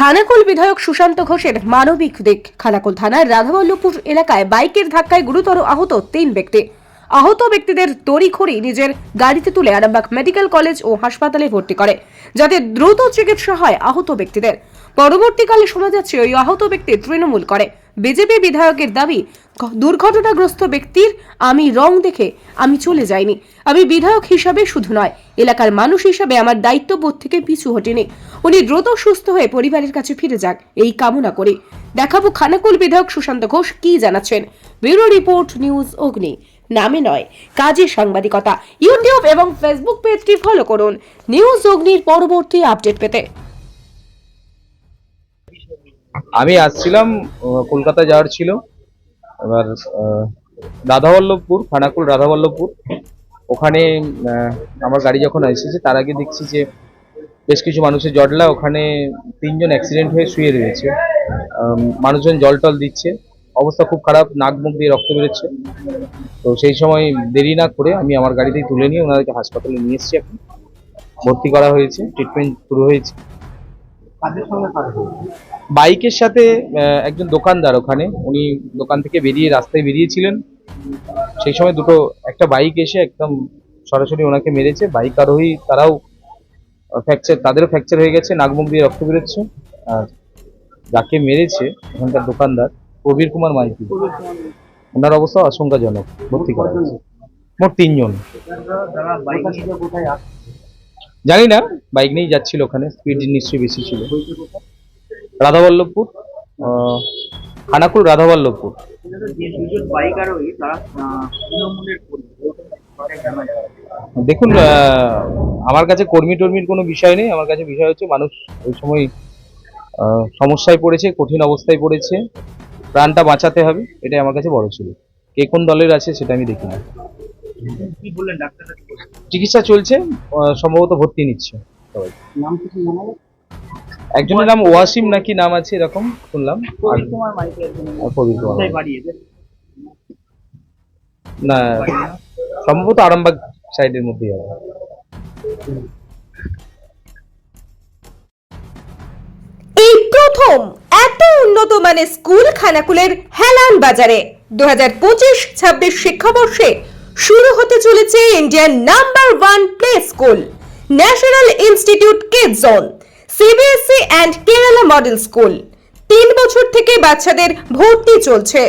খানাকুল বিধায়ক সুশান্ত ঘোষের মানবিক দিক। খানাকুল থানার রাধাবল্লভপুর এলাকায় বাইকের ধাক্কায় গুরুতর আহত তিন ব্যক্তি। আহত ব্যক্তিদের তড়িখড়ি নিজের গাড়িতে তুলে আরামবাগ মেডিকেল কলেজ ও হাসপাতালে ভর্তি করে, যাতে দ্রুত চিকিৎসা হয় আহত ব্যক্তিদের। পরবর্তীকালে শোনা যাচ্ছে ওই আহত ব্যক্তি তৃণমূল করে। বিজেপি বিধায়কের দাবি দুর্ঘটনাগ্রস্ত ব্যক্তির আমি রং দেখে আমি চলে যাইনি। আমি বিধায়ক হিসাবে শুধু নয়, এলাকার মানুষ হিসাবে আমার দায়িত্ববোধ থেকে পিছু হটিনি। উনি দ্রুত সুস্থ হয়ে পরিবারের কাছে ফিরে যাক, এই কামনা করি। দেখাবো খানাকুল বিধায়ক সুশান্ত ঘোষ কি জানাচ্ছেন। ব্যুরো রিপোর্ট নিউজ অগ্নি। নামে নয়, কাজে সাংবাদিকতা। ইউটিউব এবং ফেসবুক পেজটি ফলো করুন। নিউজ অগ্নির পরবর্তী আপডেট পেতে। আমি আসছিলাম কলকাতা যাওয়ার ছিল। এবার রাধাবল্লভপুর, খানাকুল রাধাবল্লভপুর। ওখানে আমার গাড়ি যখন এসেছে, তার আগে দেখছি যে বেশ কিছু মানুষের জটলা। ওখানে তিনজন অ্যাক্সিডেন্ট হয়ে শুয়ে রয়েছে। মানুষজন জল টল দিচ্ছে। অবস্থা খুব খারাপ, নাক মুখ দিয়ে রক্ত বেরোচ্ছে। তো সেই সময় দেরি না করে আমি আমার গাড়িতেই তুলে নিয়ে ওনাদেরকে হাসপাতালে নিয়ে এসেছি এখন। ভর্তি করা হয়েছে ট্রিটমেন্ট শুরু হয়েছে। বাইকের সাথে একজন দোকানদার ওখানে। উনি দোকান থেকে বেরিয়ে রাস্তায় বেরিয়েছিলেন। সেই সময় দুটো একটা বাইক এসে একদম সরাসরি ওনাকে মেরেছে। বাইক আরোহী তারাও ফ্র্যাকচার তাদেরও ফ্র্যাকচার হয়ে গেছে নাকমুখ দিয়ে রক্ত বেরোচ্ছে। আর যাকে মেরেছে ওখানকার দোকানদার প্রবীর কুমার মাইতি। ওনার অবস্থা আশঙ্কাজনক ভর্তি করা হয়েছে। মোট তিনজন। জানি না বাইক নিয়েই যাচ্ছিল ওখানে স্পিড নিশ্চয়ই বেশি ছিল। রাধাবল্লভপুর আহ, খানাকুল রাধাবল্লভপুর। দেখুন আমার কাছে কর্মী টর্মীর কোনো বিষয় নেই আমার কাছে বিষয় হচ্ছে মানুষ ওই সময় সমস্যায় পড়েছে কঠিন অবস্থায় পড়েছে প্রাণটা বাঁচাতে হবে এটাই আমার কাছে বড় ছিল। কে কোন দলের আছে সেটা আমি দেখি না কি বললেন ডাক্তাররা কি বললেন? চিকিৎসা চলছে সম্ভবত ভর্তি নিচ্ছে সবাই। নাম কিছু জানা একজনের নাম ওয়াসিম নাকি নাম আছে এরকম শুনলাম। না সম্ভবত আরামবাগ সাইডের মধ্যেই হবে। এই প্রথম এত উন্নত মানের স্কুল খানাকুলের হেলান বাজারে। দু হাজার পঁচিশ ছাব্বিশ শিক্ষাবর্ষে শুরু হতে চলেছে Indian number one play school national institute kid zone CBSE and Kerala model school তিন বছর থেকে বাচ্চাদের ভর্তি চলছে।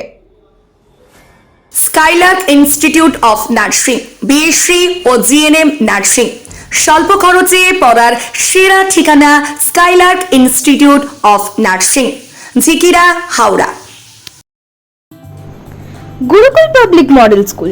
Skylark institute of nursing BSc O GNM nursing স্বল্প খরচে পড়ার সেরা ঠিকানা Skylark institute of nursing Jhikira Howrah. Gurukul public model school